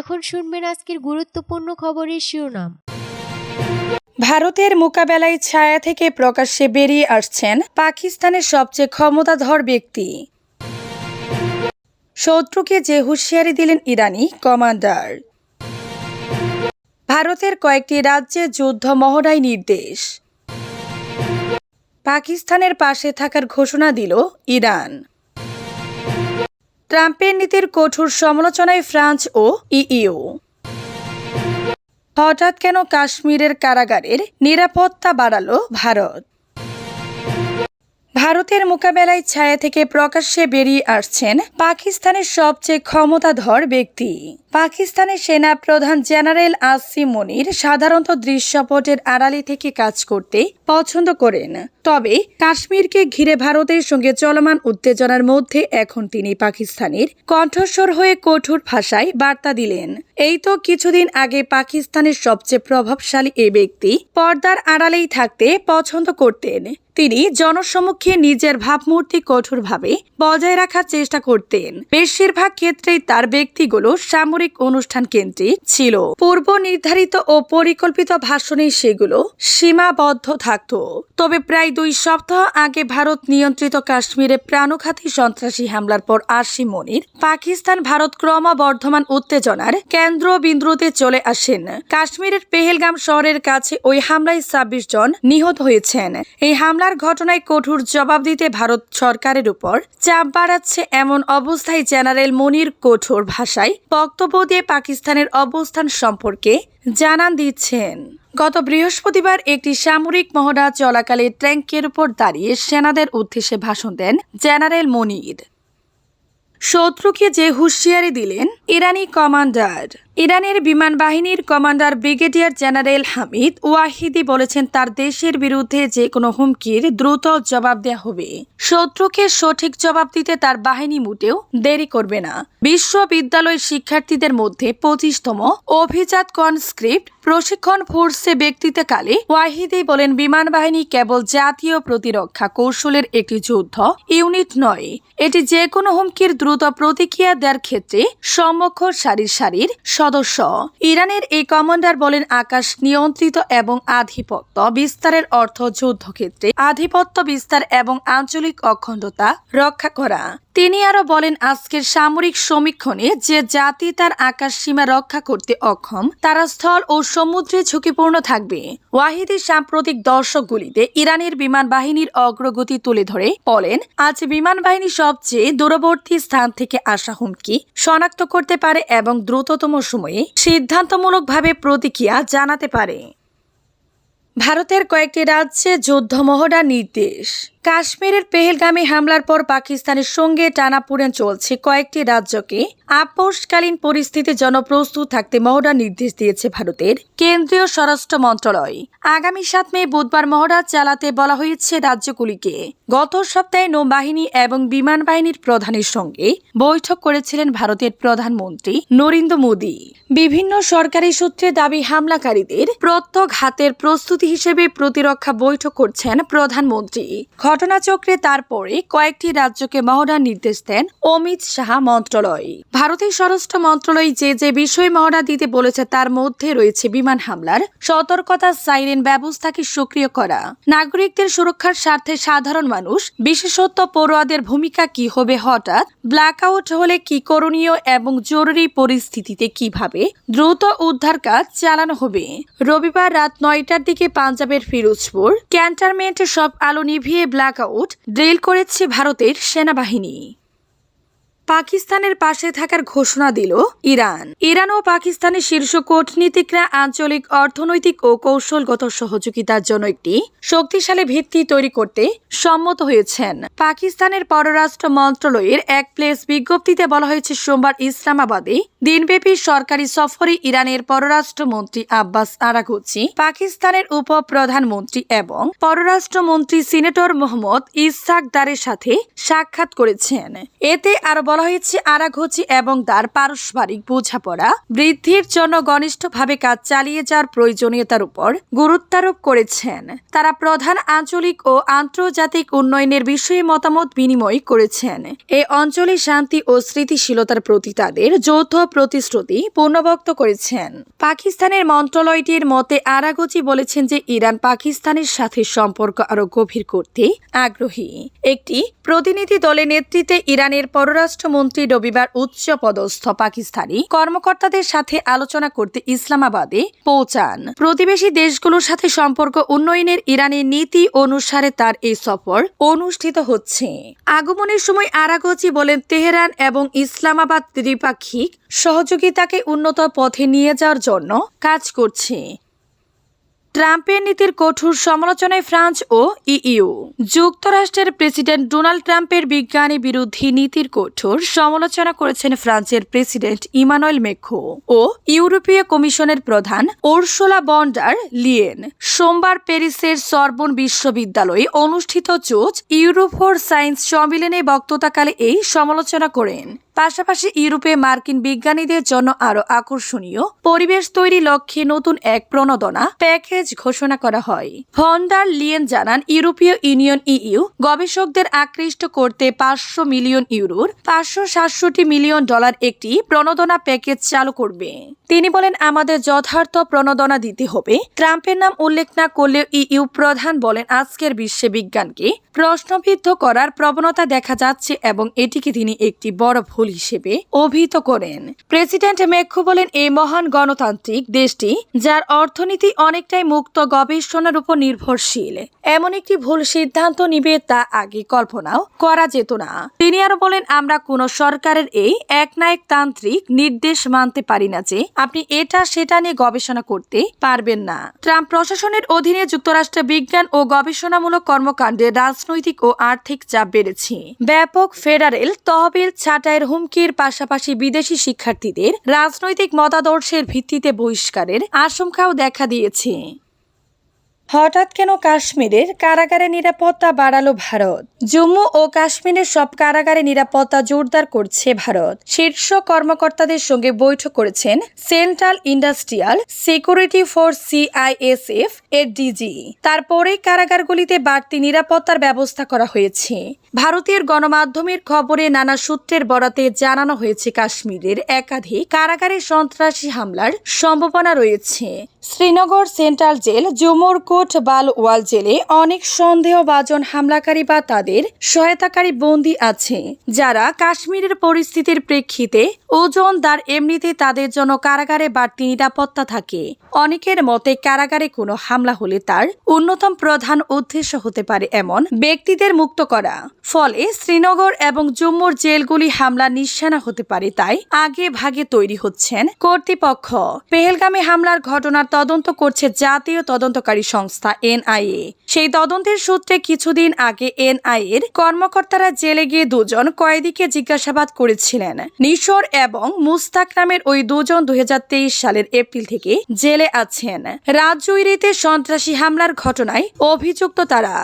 এখন শুনবেন আজকের গুরুত্বপূর্ণ খবরের শিরোনাম। ভারতের মোকাবেলায় ছায়া থেকে প্রকাশ্যে বেরিয়ে আসছেন পাকিস্তানের সবচেয়ে ক্ষমতাধর ব্যক্তি। শত্রুকে যে হুঁশিয়ারি দিলেন ইরানি কমান্ডার। ভারতের কয়েকটি রাজ্যে যুদ্ধ মহড়ায় নির্দেশ। পাকিস্তানের পাশে থাকার ঘোষণা দিল ইরান। ট্রাম্পের নীতির কঠোর সমালোচনায় ফ্রান্স ও ইইউ। হঠাৎ কেন কাশ্মীরের কারাগারের নিরাপত্তা বাড়াল ভারত? ভারতের মোকাবেলায় ছায়া থেকে প্রকাশ্যে বেরিয়ে আসছেন পাকিস্তানের সবচেয়ে ক্ষমতাধর ব্যক্তি। পাকিস্তানের সেনা প্রধান জেনারেল আসিম মনির সাধারণত দৃশ্যপটের আড়ালে থেকে কাজ করতে পছন্দ করেন। তবে কাশ্মীরকে ঘিরে ভারতের সঙ্গে চলমান উত্তেজনার মধ্যে এখন তিনি পাকিস্তানের কণ্ঠস্বর হয়ে কঠোর ভাষায় বার্তা দিলেন। এই তো কিছুদিন আগে পাকিস্তানের সবচেয়ে প্রভাবশালী এ ব্যক্তি পর্দার আড়ালেই থাকতে পছন্দ করতেন। তিনি জনসম্মুখে নিজের ভাবমূর্তি কঠোরভাবে বজায় রাখার চেষ্টা করতেন। বেশিরভাগ ক্ষেত্রেই তার ব্যক্তিগুলো সামরিক অনুষ্ঠান কেন্দ্রিক ছিল। পূর্ব নির্ধারিত ও পরিকল্পিত ভাষণে সেগুলো সীমাবদ্ধ থাকত। তবে প্রায় দুই সপ্তাহ আগে ভারত নিয়ন্ত্রিত কাশ্মীরে প্রাণঘাতী সন্ত্রাসী হামলার পর আসিম মনির পাকিস্তান ভারত ক্রমবর্ধমান উত্তেজনার কেন্দ্রবিন্দুতে চলে আসেন। কাশ্মীরের পেহেলগাম শহরের কাছে ওই হামলায় ছাব্বিশ জন নিহত হয়েছেন। এই হামলার ঘটনায় কঠোর জবাব দিতে ভারত সরকারের উপর চাপ বাড়াচ্ছে এমন অবস্থায় জেনারেল মনির কঠোর ভাষায় বক্তব্য দিয়ে পাকিস্তানের অবস্থান সম্পর্কে জানান দিচ্ছেন। গত বৃহস্পতিবার একটি সামরিক মহড়া চলাকালে ট্যাঙ্কের উপর দাঁড়িয়ে সেনাদের উদ্দেশ্যে ভাষণ দেন জেনারেল মনির। শত্রুকে যে হুঁশিয়ারি দিলেন, ইরানি কমান্ডার। ইরানের বিমান বাহিনীর commander brigadier general Hamid Wahidi বলেছেন তার দেশের বিরুদ্ধে যে কোনো হুমকির দ্রুত জবাব দেওয়া হবে। শত্রুকে সঠিক জবাব দিতে তার বাহিনী মোটেও দেরি করবে না। বিশ্ববিদ্যালয় শিক্ষার্থীদের মধ্যে পঁচিশতম অভিজাত কনস্ক্রিপ্ট প্রশিক্ষণ ফোর্সে ব্যক্তিত্বকালে ওয়াহিদি বলেন, বিমান বাহিনী কেবল জাতীয় প্রতিরক্ষা কৌশলের একটি যুদ্ধ, ইউনিট নয়। এটি যে কোনো হুমকির দ্রুত প্রতিক্রিয়া দেওয়ার ক্ষেত্রে সম্মুখ সারির সারির সদস্য। ইরানের এই কমান্ডার বলেন, আকাশ নিয়ন্ত্রিত এবং আধিপত্য বিস্তারের অর্থ যুদ্ধক্ষেত্রে আধিপত্য বিস্তার এবং আঞ্চলিক অখণ্ডতা রক্ষা করা। তিনি আরও বলেন, আজকের সামরিক সমীক্ষণে যে জাতি তার আকাশ সীমা রক্ষা করতে অক্ষম, তারা স্থল ও সমুদ্রে ঝুঁকিপূর্ণ থাকবে। ওয়াহিদের সাম্প্রতিক দর্শকগুলিতে ইরানের বিমান বাহিনীর অগ্রগতি তুলে ধরে বলেন, আজ বিমান বাহিনী সবচেয়ে দূরবর্তী স্থান থেকে আসা হুমকি শনাক্ত করতে পারে এবং দ্রুততম সময়ে সিদ্ধান্তমূলকভাবে প্রতিক্রিয়া জানাতে পারে। ভারতের কয়েকটি রাজ্যে যুদ্ধ মহড়া নির্দেশ। কাশ্মীরের পেহেলগামী হামলার পর পাকিস্তানের সঙ্গে টানাপোড়েন চলছে কয়েকটি রাজ্যকে। আপোষকালীন পরিস্থিতি জনপ্রস্তুত থাকতে মহড়া নির্দেশ দিয়েছে ভারতের কেন্দ্রীয় স্বরাষ্ট্র মন্ত্রণালয়। আগামী সাত মে বুধবার মহড়া চালাতে বলা হয়েছে রাজ্যগুলিকে। গত সপ্তাহে নৌবাহিনী এবং বিমান বাহিনীর প্রধানের সঙ্গে বৈঠক করেছিলেন ভারতের প্রধানমন্ত্রী নরেন্দ্র মোদী। বিভিন্ন সরকারি সূত্রে দাবি হামলাকারীদের প্রত্যঘাতের প্রস্তুতি হিসেবে প্রতিরক্ষা বৈঠক করছেন প্রধানমন্ত্রী। ঘটনাচক্রে তারপরে কয়েকটি রাজ্যকে মহড়ার নির্দেশ দেন অমিত শাহ মন্ত্রণালয়। ভারতের স্বরাষ্ট্র মন্ত্রণালয় যে যে বিষয় মহড়া দিতে বলেছে তার মধ্যে রয়েছে বিমান হামলার, সতর্কতা, সাইরেন ব্যবস্থাকে সক্রিয় করা। নাগরিকদের সুরক্ষার স্বার্থে সাধারণ মানুষ বিশেষত পড়ুয়াদের ভূমিকা কি হবে হঠাৎ, ব্ল্যাকআউট হলে কি করণীয় এবং জরুরি পরিস্থিতিতে কীভাবে দ্রুত উদ্ধার কাজ চালানো হবে? রবিবার রাত নয়টার দিকে পাঞ্জাবের ফিরোজপুর। ক্যান্টারমেন্ট সব আলো নিভিয়ে ব্ল্যাকআউট ড্রিল করেছে ভারতের সেনাবাহিনী। পাকিস্তানের পাশে থাকার ঘোষণা দিল ইরান। ইরান ও পাকিস্তানের শীর্ষ কূটনীতিকরা আঞ্চলিক, অর্থনৈতিক ও কৌশলগত সহযোগিতার জন্য একটি শক্তিশালী ভিত্তি তৈরি করতে সম্মত হয়েছেন। পাকিস্তানের পররাষ্ট্র মন্ত্রণালয়ের এক প্লেস বিজ্ঞপ্তিতে বলা হয়েছে, সোমবার ইসলামাবাদে দিনব্যাপী সরকারি সফরে ইরানের পররাষ্ট্রমন্ত্রী আব্বাস আরাগুচি, পাকিস্তানের উপ প্রধানমন্ত্রী এবং পররাষ্ট্রমন্ত্রী সিনেটর মোহাম্মদ ইসহাক দারের সাথে সাক্ষাৎ করেছেন। এতে আরও বলা হয়েছে, আরাঘচি এবং তার পারস্পরিক বোঝাপড়া বৃদ্ধির জন্য ঘনিষ্ঠভাবে কাজ চালিয়ে যাওয়ার প্রয়োজনীয়তার উপর গুরুত্বারোপ করেছেন। তারা প্রধান আঞ্চলিক ও আন্তর্জাতিক উন্নয়নের বিষয়ে মতামত বিনিময় করেছেন। এই অঞ্চলে শান্তি ও স্মৃতিশীলতার প্রতি তাদের যৌথ প্রতিশ্রুতি পুনর্ব্যক্ত করেছেন। পাকিস্তানের মন্ত্রণালয়টির মতে আরাগোচি বলেছেন যে, ইরান পাকিস্তানের সাথে সম্পর্ক আরও গভীর করতে আগ্রহী। একটি প্রতিনিধি দলের নেতৃত্বে ইরানের পররাষ্ট্রমন্ত্রী রবিবার উচ্চ পদস্থ পাকিস্তানি কর্মকর্তাদের সাথে আলোচনা করতে ইসলামাবাদে পৌঁছান। প্রতিবেশী দেশগুলোর সাথে সম্পর্ক উন্নয়নের ইরানের নীতি অনুসারে তার এই সফর অনুষ্ঠিত হচ্ছে। আগমনের সময় আরাগচি বলেন, তেহরান এবং ইসলামাবাদ ত্রিপাক্ষিক সহযোগিতাকে উন্নত পথে নিয়ে যাওয়ার জন্য কাজ করছে। ট্রাম্পের নীতির কঠোর সমালোচনায় ফ্রান্স ও ইইউ। যুক্তরাষ্ট্রের প্রেসিডেন্ট ডোনাল্ড ট্রাম্পের বিজ্ঞানী বিরোধী নীতির কঠোর সমালোচনা করেছেন ফ্রান্সের প্রেসিডেন্ট ইমানুয়েল মেখো ও ইউরোপীয় কমিশনের প্রধান ওরসোলা বন্ডার লিয়েন। সোমবার প্যারিসের সরবন বিশ্ববিদ্যালয়ে অনুষ্ঠিত চোচ ইউরোপ ফর সায়েন্স সম্মেলনে বক্তৃতাকালে এই সমালোচনা করেন। পাশাপাশি ইউরোপে মার্কিন বিজ্ঞানীদের জন্য আরও আকর্ষণীয় পরিবেশ তৈরি লক্ষ্যে নতুন এক প্রণোদনা প্যাকেজ ঘোষণা করা হয়। ভন্ডার লিয়েন জানান, ইউরোপীয় ইউনিয়ন ইইউ গবেষকদের আকৃষ্ট করতে পাঁচশো মিলিয়ন ইউরোর পাঁচশো সাতষট্টি মিলিয়ন ডলার একটি প্রণোদনা প্যাকেজ চালু করবে। তিনি বলেন, আমাদের যথার্থ প্রণোদনা দিতে হবে। ট্রাম্পের নাম উল্লেখ না করলেও ইইউ প্রধান বলেন, আজকের বিশ্বে বিজ্ঞানকে প্রশ্নবিদ্ধ করার প্রবণতা দেখা যাচ্ছে এবং এটিকে তিনি একটি বড় ভুল হিসেবে অভিহিত করেন। প্রেসিডেন্ট মেক্ষু বলেন, এই মহান গণতান্ত্রিক দেশটি, যার অর্থনীতি অনেকটাই মুক্ত গবেষণার উপর নির্ভরশীল, এমন একটি ভুল সিদ্ধান্ত নিবে তা আগে কল্পনাও করা যেত না। তিনি আরও বলেন, আমরা কোন সরকারের এই একনায়কতান্ত্রিক নির্দেশ মানতে পারি না যে আপনি এটা সেটা নিয়ে গবেষণা করতে পারবেন না। ট্রাম্প প্রশাসনের অধীনে যুক্তরাষ্ট্রে বিজ্ঞান ও গবেষণামূলক কর্মকাণ্ডে রাজনৈতিক ও আর্থিক চাপ বেড়েছে। ব্যাপক ফেডারেল তহবিল ছাঁটাইয়ের হুমকির পাশাপাশি বিদেশি শিক্ষার্থীদের রাজনৈতিক মতাদর্শের ভিত্তিতে বহিষ্কারের আশঙ্কাও দেখা দিয়েছে। হঠাৎ কেন কাশ্মীরের কারাগারে নিরাপত্তা বাড়ালো ভারত? জম্মু ও কাশ্মীরের সব কারাগারে নিরাপত্তা জোরদার করছে ভারত। শীর্ষ কর্মকর্তাদের সঙ্গে বৈঠক করেছেন central industrial security force CISF এর ডিজি। তারপরে কারাগারগুলিতে বাড়তি নিরাপত্তার ব্যবস্থা করা হয়েছে। ভারতীয় গণমাধ্যমের খবরে নানা সূত্রের বরাতে জানানো হয়েছে, কাশ্মীরের একাধিক কারাগারে সন্ত্রাসী হামলার সম্ভাবনা রয়েছে। শ্রীনগর সেন্ট্রাল জেল জুমুর কোট বালওয়াল জেলে অনেক সন্দেহভাজন হামলাকারী বা তাদের সহায়তাকারী বন্দী আছে। যারা কাশ্মীরের পরিস্থিতির প্রেক্ষিতে ওজন দ্বার এমনিতে তাদের জন্য কারাগারে বাড়তি নিরাপত্তা থাকে। অনেকের মতে কারাগারে কোনো হামলা হলে তার অন্যতম প্রধান উদ্দেশ্য হতে পারে এমন ব্যক্তিদের মুক্ত করা। ফলে শ্রীনগর এবং জম্মুর জেলগুলি হামলা নিশানা হতে পারে, তাই আগে ভাগে তৈরি হচ্ছেন কর্তৃপক্ষ। পেহেলগামে হামলার ঘটনার তদন্ত করছে জাতীয় তদন্তকারী সংস্থা এনআইএ। সেই তদন্তের সূত্রে কিছুদিন আগে এনআইএ এর কর্মকর্তারা জেলে গিয়ে দুজন কয়েদিকে জিজ্ঞাসাবাদ করেছিলেন। নিশোর এবং মুস্তাক নামের ওই দুজন দুই হাজার তেইশ সালের এপ্রিল থেকে জেলে আছেন। রাজৌরিতে সন্ত্রাসী হামলার ঘটনায় অভিযুক্ত তারা।